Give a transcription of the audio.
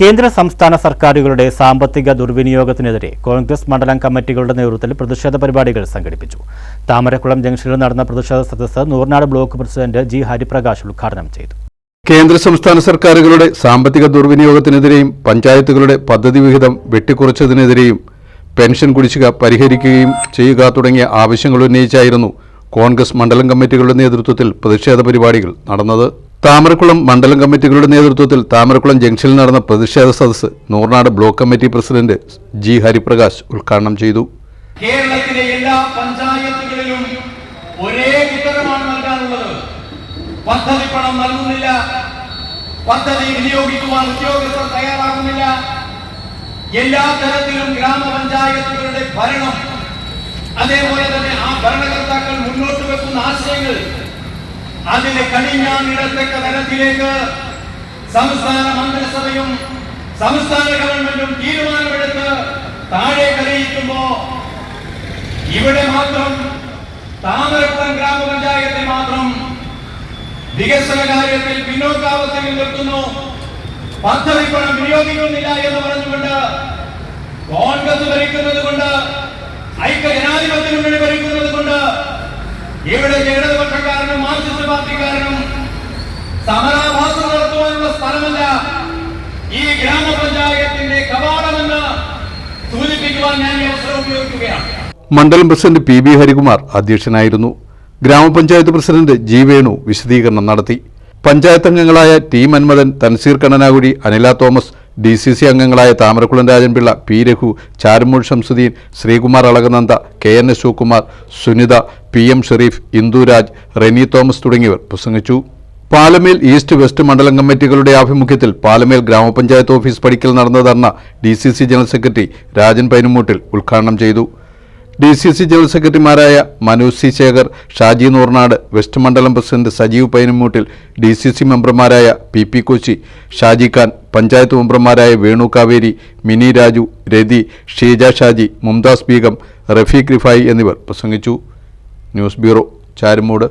കേന്ദ്ര സംസ്ഥാന സർക്കാരുകളുടെ സാമ്പത്തിക ദുർവിനിയോഗത്തിനെതിരെ കോൺഗ്രസ് മണ്ഡലം കമ്മിറ്റികളുടെ നേതൃത്വത്തിൽ പ്രതിഷേധ പരിപാടികൾ സംഘടിപ്പിച്ചു. താമരക്കുളം ജംഗ്ഷനിൽ നടന്ന പ്രതിഷേധ സദസ്സ് Noornad block president G Hariprakash ഉദ്ഘാടനം ചെയ്തു. കേന്ദ്ര സംസ്ഥാന സർക്കാരുകളുടെ സാമ്പത്തിക ദുർവിനിയോഗത്തിനെതിരെയും പഞ്ചായത്തുകളുടെ പദ്ധതി വിഹിതം വെട്ടിക്കുറച്ചതിനെതിരെയും പെൻഷൻ കുടിശ്ശിക പരിഹരിക്കുകയും ചെയ്യുക തുടങ്ങിയ ആവശ്യങ്ങൾ ഉന്നയിച്ചായിരുന്നു കോൺഗ്രസ് മണ്ഡലം കമ്മിറ്റികളുടെ നേതൃത്വത്തിൽ പ്രതിഷേധ പരിപാടികൾ നടന്നത്. താമരക്കുളം മണ്ഡലം കമ്മിറ്റികളുടെ നേതൃത്വത്തിൽ താമരക്കുളം ജംഗ്ഷനിൽ നടന്ന പ്രതിഷേധ സദസ്സ് Noornad block committee president G Hariprakash ഉദ്ഘാടനം ചെയ്തു. കേരളത്തിലെ എല്ലാ പഞ്ചായത്തുകളിലും ഒരേ ഉത്തരമാണ് നൽകാനുള്ളത്. പദ്ധതി പണം നൽകുന്നില്ല. പദ്ധതി വിനിയോഗിക്കുവാൻ ഉദ്യോഗസ്ഥർ തയ്യാറാകുന്നില്ല. എല്ലാ തരത്തിലും ഗ്രാമപഞ്ചായത്തുകളുടെ ഭരണം അതേപോലെ തന്നെ ആ ഭരണകർത്താക്കൾ മുന്നോട്ട് വെക്കുന്ന ആശയങ്ങൾ അതിനെ കണിഞ്ഞാണിടത്തക്ക തരത്തിലേക്ക് സംസ്ഥാന മന്ത്രിസഭയും സംസ്ഥാന ഗവൺമെന്റും തീരുമാനമെടുത്ത് താഴെ കലയിക്കുമ്പോ ഇവിടെ മാത്രം താമരക്കുളം ഗ്രാമപഞ്ചായത്തിൽ മാത്രം വികസന കാര്യത്തിൽ പിന്നോക്കാവസ്ഥയിൽ നിർത്തുന്നു പദ്ധതി പണം വിനിയോഗിക്കുന്നില്ല എന്ന് പറഞ്ഞുകൊണ്ട് കോൺഗ്രസ് ഭരിക്കുന്നത് കൊണ്ട് ഐക്യ ജനാധിപത്യ മുന്നണി ഭരിക്കുന്നത് കൊണ്ട് ഇവിടെ സമരാഭാസം നടത്തുവാനുള്ള സ്ഥലമല്ല ഈ ഗ്രാമപഞ്ചായത്തിന്റെ കവാടമെന്ന് സൂചിപ്പിക്കുവാൻ ഞാൻ അവസരം ഉപയോഗിക്കുകയാണ്. മണ്ഡലം പ്രസിഡന്റ് പി ബി ഹരികുമാർ അധ്യക്ഷനായിരുന്നു. ഗ്രാമപഞ്ചായത്ത് പ്രസിഡന്റ് ജി വേണു വിശദീകരണം നടത്തി. പഞ്ചായത്ത് അംഗങ്ങളായ T Manmathan Thanseer Kannanakudi Anila Thomas D C C അംഗങ്ങളായ Thamarakkulan Rajanpillai P Raghu Charamool Shamsuddin Sreekumar Alakananda K N S Sivakumar Sunitha P M Shereef Induraj Reni Thomas തുടങ്ങിയവർ പ്രസംഗിച്ചു. Palamel east west മണ്ഡലം കമ്മിറ്റികളുടെ ആഭിമുഖ്യത്തിൽ പാലമേൽ ഗ്രാമപഞ്ചായത്ത് office പടിക്കൽ നടന്ന dharna D C C general secretary Rajan Painumoottil ഉദ്ഘാടനം ചെയ്തു. ഡി സി സി ജനറൽ സെക്രട്ടറിമാരായ മനോജ് സി ശേഖർ ഷാജി നൂർനാട് വെസ്റ്റ് മണ്ഡലം president Sajeev Painumoottil D C C മെമ്പർമാരായ പി പി കൊച്ചി ഷാജി ഖാൻ പഞ്ചായത്ത് മെമ്പർമാരായ വേണു കാവേരി മിനി രാജു രതി ഷീജ ഷാജി മുംതാസ് ബീഗം റഫീഖ് റിഫായി എന്നിവർ പ്രസംഗിച്ചു. News bureau Charummood.